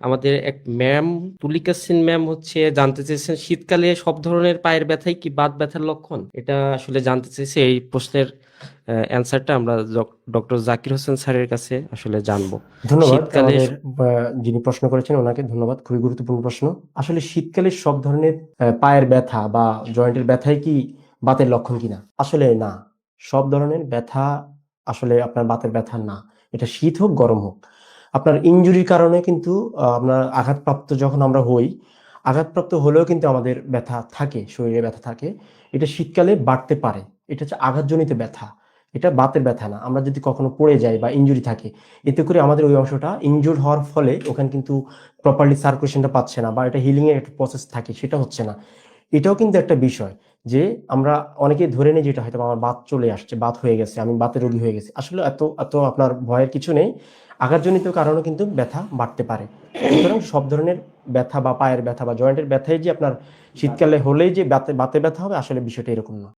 আমাদের এক ম্যাম তুলিকা scene ma'am হচ্ছে জানতে চেয়েছেন শীতকালে সব ধরনের পায়ের ব্যথাই কি বাত ব্যথার লক্ষণ? এটা আসলে জানতে চেয়েছে এই প্রশ্নের অ্যান্সারটা আমরা ডক্টর জাকির হোসেন স্যারের কাছে আসলে জানব। ধন্যবাদ শীতকালে যিনি প্রশ্ন করেছেন ওনাকে ধন্যবাদ খুবই গুরুত্বপূর্ণ প্রশ্ন। আসলে শীতকালে সব ধরনের পায়ের ব্যথা বা জয়েন্টের ব্যথাই কি বাতের লক্ষণ কিনা? আসলে না। সব ধরনের ব্যথা আসলে আপনার বাতের ব্যথা না। এটা শীত হোক গরম হোক। আপনার ইনজুরির কারণে কিন্তু আপনার আঘাতপ্রাপ্ত যখন আমরা হই, আঘাতপ্রাপ্ত হলেও কিন্তু আমাদের ব্যথা থাকে, শরীরে ব্যথা থাকে। এটা শীতকালে বাড়তে পারে। এটা হচ্ছে আঘাতজনিত ব্যথা। এটা বাতের ব্যথা না। আমরা যদি কখনো পড়ে যাই বা ইনজুরি থাকে, এতে করে আমাদের ওই অংশটা ইনজুর হওয়ার ফলে ওখানে কিন্তু প্রপারলি সার্কুলেশনটা পাচ্ছে না বা এটা হিলিং এর একটা প্রসেস থাকে, সেটা হচ্ছে না। এটাও কিন্তু একটা বিষয় যে আমরা অনেকে ধরে নিই যেটা হয়তো আমার বাত চলে আসছে, বাত হয়ে গেছে, আমি বাতের রোগী হয়ে গেছি। আসলে এত এত আপনার ভয়ের কিছু নেই। আঘাতজনিত কারণে কিন্তু ব্যথা বাড়তে পারে। সুতরাং সব ধরনের ব্যথা বা পায়ের ব্যথা বা জয়েন্টের ব্যথাই যে আপনার শীতকালে হলেই যে বাতে বাতে ব্যথা হবে, আসলে বিষয়টা এরকম না।